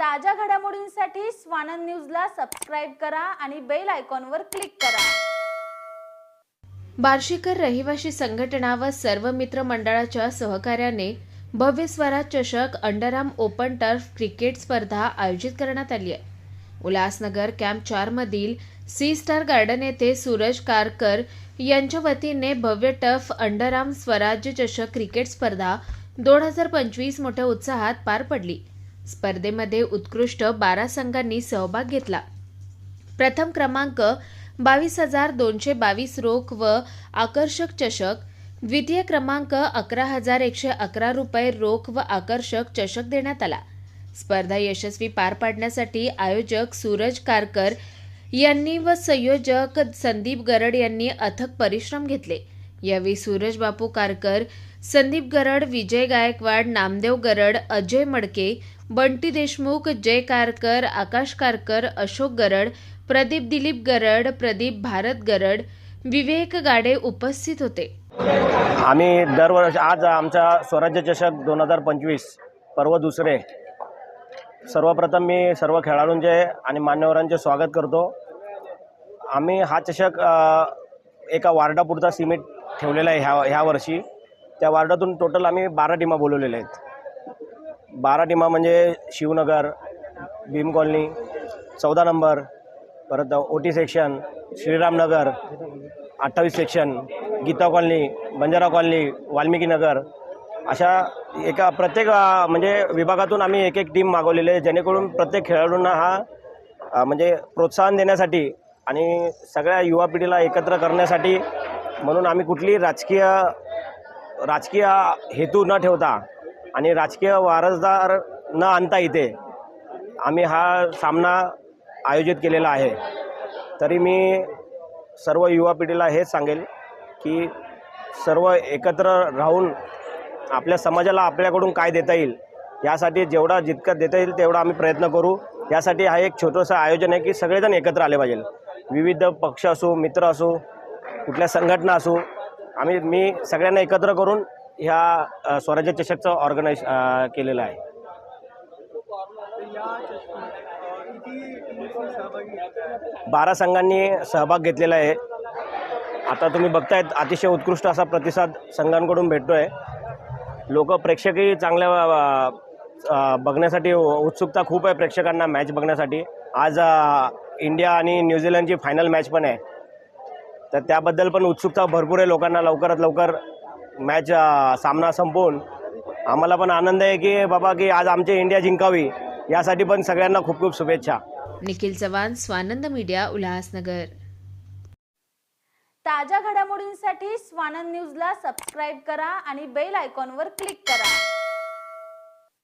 ताज्या घडामोडींसाठी स्वानंद न्यूजला सबस्क्राईब करा आणि बेल आयकॉनवर क्लिक करा. बार्शीकर रहिवासी संघटना व सर्व मित्र मंडळाच्या सहकार्याने भव्य स्वराज चषक अंडरआर्म ओपन टर्फ क्रिकेट स्पर्धा आयोजित करण्यात आली आहे. उल्हासनगर कॅम्प चारमधील सी स्टार गार्डन येथे सूरज कारकर यांच्या वतीने भव्य टर्फ अंडरआर्म स्वराज्य चषक क्रिकेट स्पर्धा दोन हजार पंचवीस मोठ्या उत्साहात पार पडली. स्पर्धेमध्ये उत्कृष्ट बारा संघांनी सहभाग घेतला. प्रथम क्रमांक बावीस हजार दोनशे बावीस रोख व आकर्षक चषक. द्वितीय क्रमांक अकरा हजार एकशे अकरा रुपये रोख व आकर्षक चषक देण्यात आला. स्पर्धा यशस्वी पार पाडण्यासाठी आयोजक सूरज कारकर यांनी व संयोजक संदीप गरड यांनी अथक परिश्रम घेतले. यावेळी सूरज बापू कारकर संदीप गरड विजय गायकवाड नामदेव गरड अजय मडके बंटी देशमुख जय कारकर आकाश कारकर अशोक गरड प्रदीप दिलीप गरड प्रदीप भारत गरड विवेक गाडे उपस्थित होते. आम्ही दरवर्षी आज आमचा स्वराज्य चषक दोन हजार पंचवीस पर्व दुसरे. सर्वप्रथम मी सर्व खेळाडूंचे आणि मान्यवरांचे स्वागत करतो. आम्ही हा चषक एका वार्डापुरता सीमित ठेवलेला आहे ह्या ह्या वर्षी. त्या वार्डातून टोटल आम्ही बारा टीमा बोलवलेल्या आहेत. बारा टीमा म्हणजे शिवनगर भीम कॉलनी चौदा नंबर परत ओ टी सेक्शन श्रीरामनगर अठ्ठावीस section Geeta colony Banjara colony Valmiki Nagar. अशा एका प्रत्येक म्हणजे विभागातून आम्ही एक एक टीम मागवलेली आहे जेणेकरून प्रत्येक खेळाडूंना हा म्हणजे प्रोत्साहन देण्यासाठी आणि सगळ्या युवा पिढीला एकत्र करण्यासाठी म्हणून आम्ही कुठली राजकीय राजकीय हेतू न ठेवता आणि राजकीय वारसदार न आणता इथे आम्ही हा सामना आयोजित केलेला आहे. तरी मी सर्व युवा पिढीला हेच सांगेल की सर्व एकत्र राहून आपल्या समाजाला आपल्याकडून काय देता येईल यासाठी जेवढा जितकं देता येईल तेवढा आम्ही प्रयत्न करू. यासाठी हा एक छोटंसं आयोजन आहे की सगळेजण एकत्र आले पाहिजे. विविध पक्ष असो मित्र असो कुठल्या संघटना असो आम्ही मी सगळ्यांना एकत्र करून ह्या स्वराज्य चषकचं ऑर्गनाईज केलेलं आहे. बारा संघांनी सहभाग घेतलेला आहे. आता तुम्ही बघतायत अतिशय उत्कृष्ट असा प्रतिसाद संघांकडून भेटतो आहे लोक प्रेक्षकही चांगल्या बघण्यासाठी उत्सुकता खूप आहे प्रेक्षकांना मॅच बघण्यासाठी. आज इंडिया आणि न्यूझीलंडची फायनल मॅच पण आहे. तर त्याबद्दल पण उत्सुकता भरपूर आहे लोकांना. लवकरात लवकर मॅच सामना संपवून आम्हाला पण आनंद आहे की बाबा की आज आमची इंडिया जिंकावी यासाठी पण सगळ्यांना खूप खूप शुभेच्छा. निखिल चव्हाण स्वानंद मीडिया उल्हासनगर. ताज्या घडामोडींसाठी स्वानंद न्यूजला सबस्क्राईब करा आणि बेल आयकॉनवर क्लिक करा.